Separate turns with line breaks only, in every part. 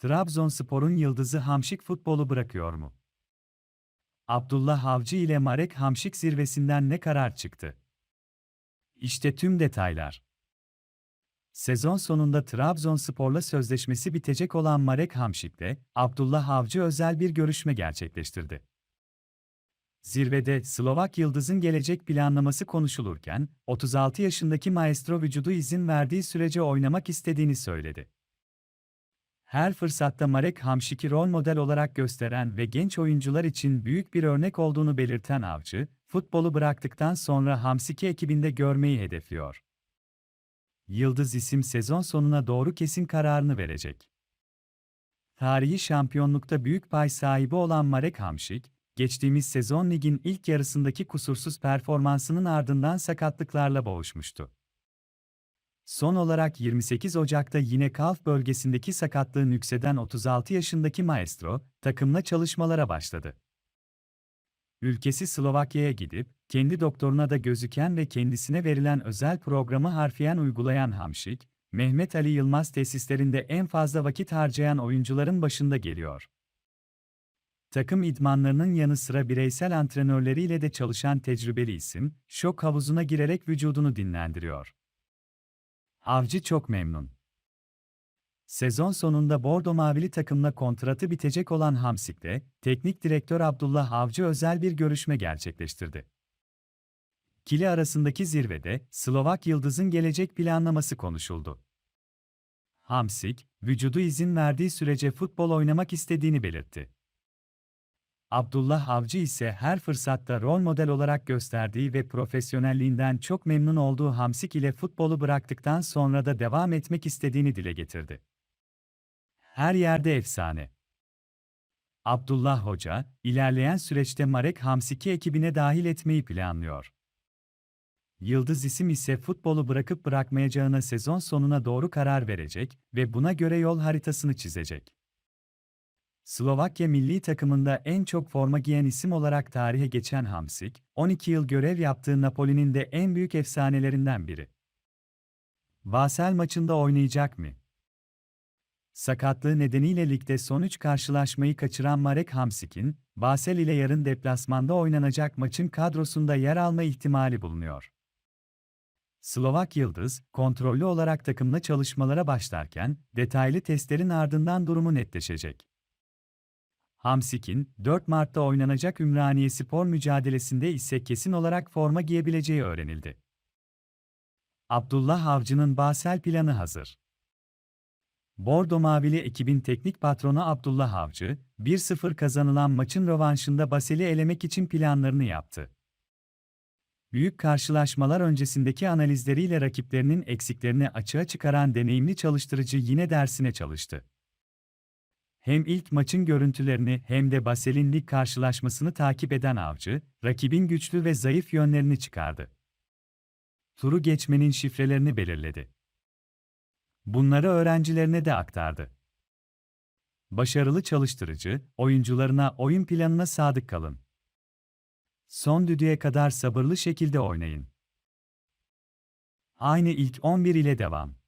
Trabzonspor'un yıldızı Hamşik futbolu bırakıyor mu? Abdullah Avcı ile Marek Hamşik zirvesinden ne karar çıktı? İşte tüm detaylar. Sezon sonunda Trabzonspor'la sözleşmesi bitecek olan Marek Hamşik'le Abdullah Avcı özel bir görüşme gerçekleştirdi. Zirvede Slovak Yıldız'ın gelecek planlaması konuşulurken, 36 yaşındaki maestro vücudu izin verdiği sürece oynamak istediğini söyledi. Her fırsatta Marek Hamşik'i rol model olarak gösteren ve genç oyuncular için büyük bir örnek olduğunu belirten Avcı, futbolu bıraktıktan sonra Hamşik'i ekibinde görmeyi hedefliyor. Yıldız isim sezon sonuna doğru kesin kararını verecek. Tarihi şampiyonlukta büyük pay sahibi olan Marek Hamşik, geçtiğimiz sezon ligin ilk yarısındaki kusursuz performansının ardından sakatlıklarla boğuşmuştu. Son olarak 28 Ocak'ta yine kalf bölgesindeki sakatlığı nükseden 36 yaşındaki maestro, takımla çalışmalara başladı. Ülkesi Slovakya'ya gidip, kendi doktoruna da gözüken ve kendisine verilen özel programı harfiyen uygulayan Hamşik, Mehmet Ali Yılmaz tesislerinde en fazla vakit harcayan oyuncuların başında geliyor. Takım idmanlarının yanı sıra bireysel antrenörleriyle de çalışan tecrübeli isim, şok havuzuna girerek vücudunu dinlendiriyor. Avcı çok memnun. Sezon sonunda Bordo Mavili takımla kontratı bitecek olan Hamsik'te, teknik direktör Abdullah Avcı özel bir görüşme gerçekleştirdi. Kili arasındaki zirvede Slovak Yıldız'ın gelecek planlaması konuşuldu. Hamsik, vücudu izin verdiği sürece futbol oynamak istediğini belirtti. Abdullah Avcı ise her fırsatta rol model olarak gösterdiği ve profesyonelliğinden çok memnun olduğu Hamsik ile futbolu bıraktıktan sonra da devam etmek istediğini dile getirdi. Her yerde efsane. Abdullah Hoca, ilerleyen süreçte Marek Hamsik'i ekibine dahil etmeyi planlıyor. Yıldız isim ise futbolu bırakıp bırakmayacağına sezon sonuna doğru karar verecek ve buna göre yol haritasını çizecek. Slovakya milli takımında en çok forma giyen isim olarak tarihe geçen Hamsik, 12 yıl görev yaptığı Napoli'nin de en büyük efsanelerinden biri. Basel maçında oynayacak mı? Sakatlığı nedeniyle ligde son 3 karşılaşmayı kaçıran Marek Hamsik'in, Basel ile yarın deplasmanda oynanacak maçın kadrosunda yer alma ihtimali bulunuyor. Slovak Yıldız, kontrollü olarak takımla çalışmalara başlarken, detaylı testlerin ardından durumu netleşecek. Hamsik'in 4 Mart'ta oynanacak Ümraniye Spor mücadelesinde ise kesin olarak forma giyebileceği öğrenildi. Abdullah Avcı'nın Basel planı hazır. Bordo Mavili ekibin teknik patronu Abdullah Avcı, 1-0 kazanılan maçın rövanşında Basel'i elemek için planlarını yaptı. Büyük karşılaşmalar öncesindeki analizleriyle rakiplerinin eksiklerini açığa çıkaran deneyimli çalıştırıcı yine dersine çalıştı. Hem ilk maçın görüntülerini hem de Basel'in lig karşılaşmasını takip eden avcı, rakibin güçlü ve zayıf yönlerini çıkardı. Turu geçmenin şifrelerini belirledi. Bunları öğrencilerine de aktardı. Başarılı çalıştırıcı, oyuncularına oyun planına sadık kalın. Son düdüğe kadar sabırlı şekilde oynayın. Aynı ilk 11 ile devam.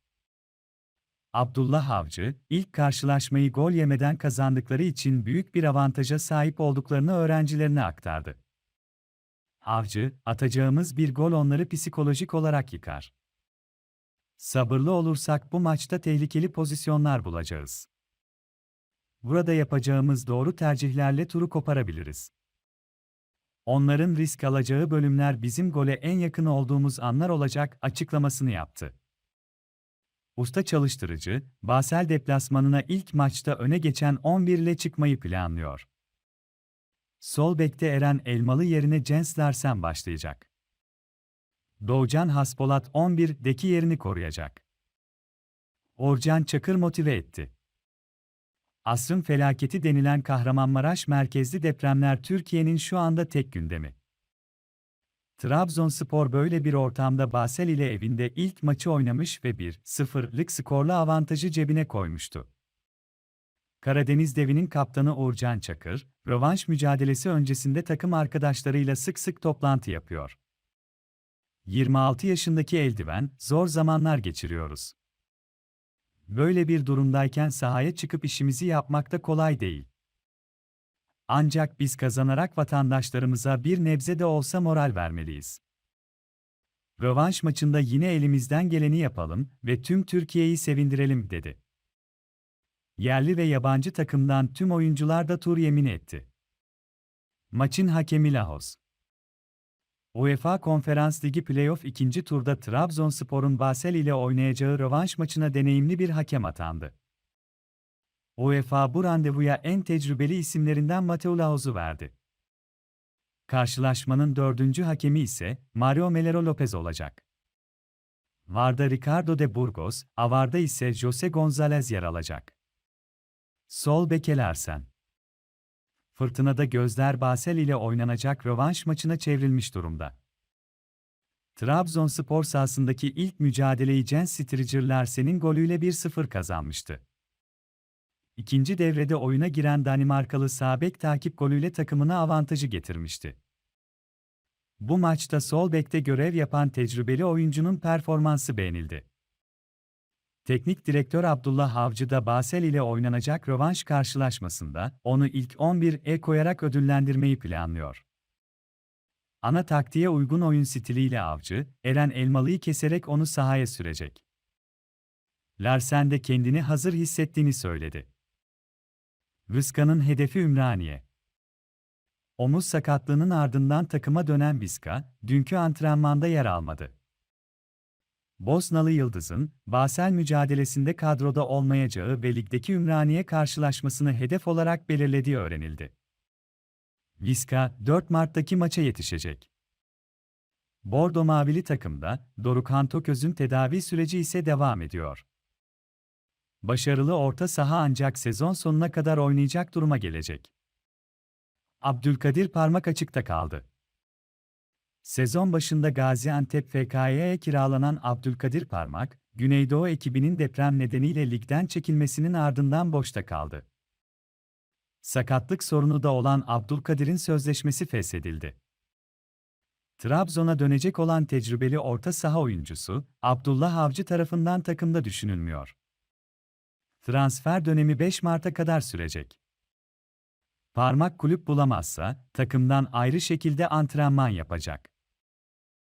Abdullah Avcı, ilk karşılaşmayı gol yemeden kazandıkları için büyük bir avantaja sahip olduklarını öğrencilerine aktardı. Avcı, atacağımız bir gol onları psikolojik olarak yıkar. Sabırlı olursak bu maçta tehlikeli pozisyonlar bulacağız. Burada yapacağımız doğru tercihlerle turu koparabiliriz. Onların risk alacağı bölümler bizim gole en yakın olduğumuz anlar olacak açıklamasını yaptı. Usta çalıştırıcı, Basel deplasmanına ilk maçta öne geçen 11 ile çıkmayı planlıyor. Sol bekte Eren Elmalı yerine Jens Larsen başlayacak. Doğucan Haspolat 11'deki yerini koruyacak. Orcan Çakır motive etti. Asrın felaketi denilen Kahramanmaraş merkezli depremler Türkiye'nin şu anda tek gündemi. Trabzonspor böyle bir ortamda Basel ile evinde ilk maçı oynamış ve 1-0'lık skorla avantajı cebine koymuştu. Karadeniz devinin kaptanı Uğurcan Çakır, rövanş mücadelesi öncesinde takım arkadaşlarıyla sık sık toplantı yapıyor. 26 yaşındaki eldiven, zor zamanlar geçiriyoruz. Böyle bir durumdayken sahaya çıkıp işimizi yapmak da kolay değil. Ancak biz kazanarak vatandaşlarımıza bir nebze de olsa moral vermeliyiz. Rövanş maçında yine elimizden geleni yapalım ve tüm Türkiye'yi sevindirelim dedi. Yerli ve yabancı takımdan tüm oyuncular da tur yemin etti. Maçın hakemi Lahos. UEFA Konferans Ligi Playoff ikinci turda Trabzonspor'un Basel ile oynayacağı rövanş maçına deneyimli bir hakem atandı. UEFA bu randevuya en tecrübeli isimlerinden Mateo Lahos'u verdi. Karşılaşmanın dördüncü hakemi ise Mario Melero Lopez olacak. Varda Ricardo de Burgos, Avar'da ise Jose Gonzalez yer alacak. Sol beke Larsen. Fırtınada gözler Basel ile oynanacak rövanş maçına çevrilmiş durumda. Trabzonspor sahasındaki ilk mücadeleyi Jens Striger Larsen'in golüyle 1-0 kazanmıştı. İkinci devrede oyuna giren Danimarkalı Sabek takip golüyle takımına avantajı getirmişti. Bu maçta sol bekte görev yapan tecrübeli oyuncunun performansı beğenildi. Teknik direktör Abdullah Avcı da Basel ile oynanacak rövanş karşılaşmasında onu ilk 11'e koyarak ödüllendirmeyi planlıyor. Ana taktiğe uygun oyun stiliyle Avcı, Eren Elmalı'yı keserek onu sahaya sürecek. Larsen de kendini hazır hissettiğini söyledi. Vizca'nın hedefi Ümraniye. Omuz sakatlığının ardından takıma dönen Vizca, dünkü antrenmanda yer almadı. Bosnalı Yıldız'ın, Basel mücadelesinde kadroda olmayacağı ve ligdeki Ümraniye karşılaşmasını hedef olarak belirlediği öğrenildi. Vizca, 4 Mart'taki maça yetişecek. Bordo Mavili takımda, Dorukhan Toköz'ün tedavi süreci ise devam ediyor. Başarılı orta saha ancak sezon sonuna kadar oynayacak duruma gelecek. Abdülkadir parmak açıkta kaldı. Sezon başında Gaziantep FK'ye kiralanan Abdülkadir Parmak, Güneydoğu ekibinin deprem nedeniyle ligden çekilmesinin ardından boşta kaldı. Sakatlık sorunu da olan Abdülkadir'in sözleşmesi feshedildi. Trabzon'a dönecek olan tecrübeli orta saha oyuncusu, Abdullah Avcı tarafından takımda düşünülmüyor. Transfer dönemi 5 Mart'a kadar sürecek. Parmak kulüp bulamazsa, takımdan ayrı şekilde antrenman yapacak.